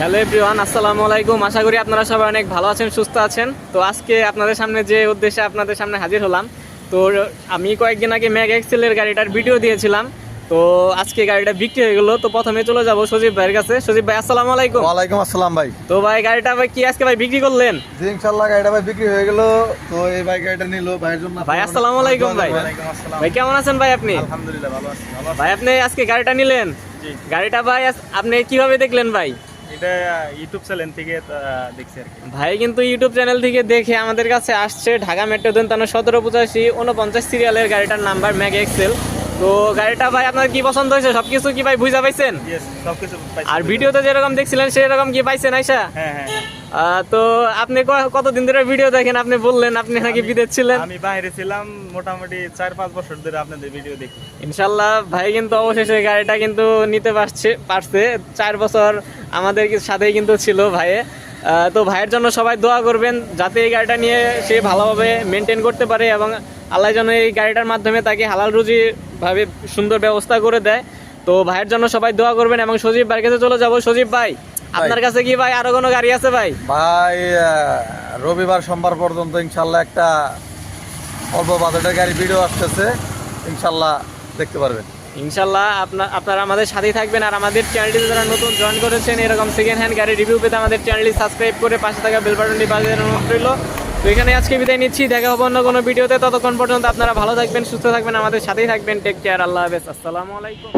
Hello everyone আসসালামু আলাইকুম। আশা করি আপনারা সবাই অনেক ভালো আছেন সুস্থ আছেন। তো আজকে আপনাদের সামনে যে উদ্দেশ্যে আপনাদের সামনে হাজির হলাম তো আমি কয়েকদিন আগে ম্যাগ এক্সেলের গাড়িটার ভিডিও দিয়েছিলাম। তো আজকে গাড়িটা বিক্রি হয়ে গেলো তো প্রথমে চলে যাব সজীব ভাইয়ের কাছে। সজীব ভাই আসসালামু আলাইকুম। ওয়ালাইকুম আসসালাম ভাই। তো ভাই গাড়িটা ভাই কি আজকে ভাই বিক্রি করলেন? জি ইনশাল্লাহ গাড়িটা ভাই বিক্রি হয়ে গেল। তো এই ভাই গাড়িটা নিল ভাইয়ের জন্য ভাই, আসসালামু আলাইকুম ভাই। ভাই কেমন আছেন ভাই আপনি? আলহামদুলিল্লাহ ভালো আছি। ভাই আপনি আজকে গাড়িটা নিলেন? জি। গাড়িটা ভাই আপনি কীভাবে দেখলেন ভাই? এটা ইউটিউব চ্যানেল থেকে দেখছি ভাই, কিন্তু ইউটিউব চ্যানেল থেকে দেখে আমাদের কাছে আসছে ঢাকা মেট্রো, দন্তানো, সতেরো, পঁচাশি উনপঞ্চাশ সিরিয়ালের গাড়িটার নাম্বার ম্যাগ এক্সেল তো গাড়িটা ভাই আপনার কি পছন্দ হয়েছে? সবকিছু কি ভাই বুঝা পাইছেন? আর ভিডিওতে যেরকম দেখছিলেন সেরকম কি পাইছেন আইসা হ্যাঁ হ্যাঁ। তো আপনি কতদিন ধরে ভিডিও দেখেন? আপনি বললেন আপনি নাকি বিদেশ ছিলেন। আমি বাইরে ছিলাম মোটামুটি চার পাঁচ বছর ধরে আপনাদের ভিডিও দেখি। ইনশাল্লাহ ভাই কিন্তু অবশেষে গাড়িটা কিন্তু নিতে পারছে পারছে। চার বছর আমাদের সাথেই কিন্তু ছিল ভাইয়ে। তো ভাইয়ের জন্য সবাই দোয়া করবেন যাতে এই গাড়িটা নিয়ে সে ভালোভাবে মেনটেন করতে পারে এবং আল্লাহ যেন এই গাড়িটার মাধ্যমে তাকে হালাল রুজি ভাবে সুন্দর ব্যবস্থা করে দেয়। তো ভাইয়ের জন্য সবাই দোয়া করবেন এবং সজীব ভাইয়ের কাছে চলে যাব। সজীব ভাই আপনার কাছে কি ভাই আরও কোনো গাড়ি আছে ভাই? ভাই রবিবার সোমবার পর্যন্ত ইনশাল্লাহ একটা অল্প বাজেটের গাড়ি ভিডিও আসতেছে। ইনশাল্লাহ দেখতে পারবেন। ইনশাল্লাহ আপনার আপনারা আমাদের সাথেই থাকবেন আর আমাদের চ্যানেলটিতে যারা নতুন জয়েন করেছেন এরকম সেকেন্ড হ্যান্ড গাড়ি রিভিউ পেতে আমাদের চ্যানেলটি সাবস্ক্রাইব করে পাশে থাকা বেল বাটনটি বাজিয়ে অনুরোধ রইল। তো এখানে আজকে বিদায় নিচ্ছি, দেখা হব অন্য কোনো ভিডিওতে। ততক্ষণ পর্যন্ত আপনারা ভালো থাকবেন, সুস্থ থাকবেন, আমাদের সাথেই থাকবেন। টেক কেয়ার আল্লাহ হাফেজ, আসসালামু আলাইকুম।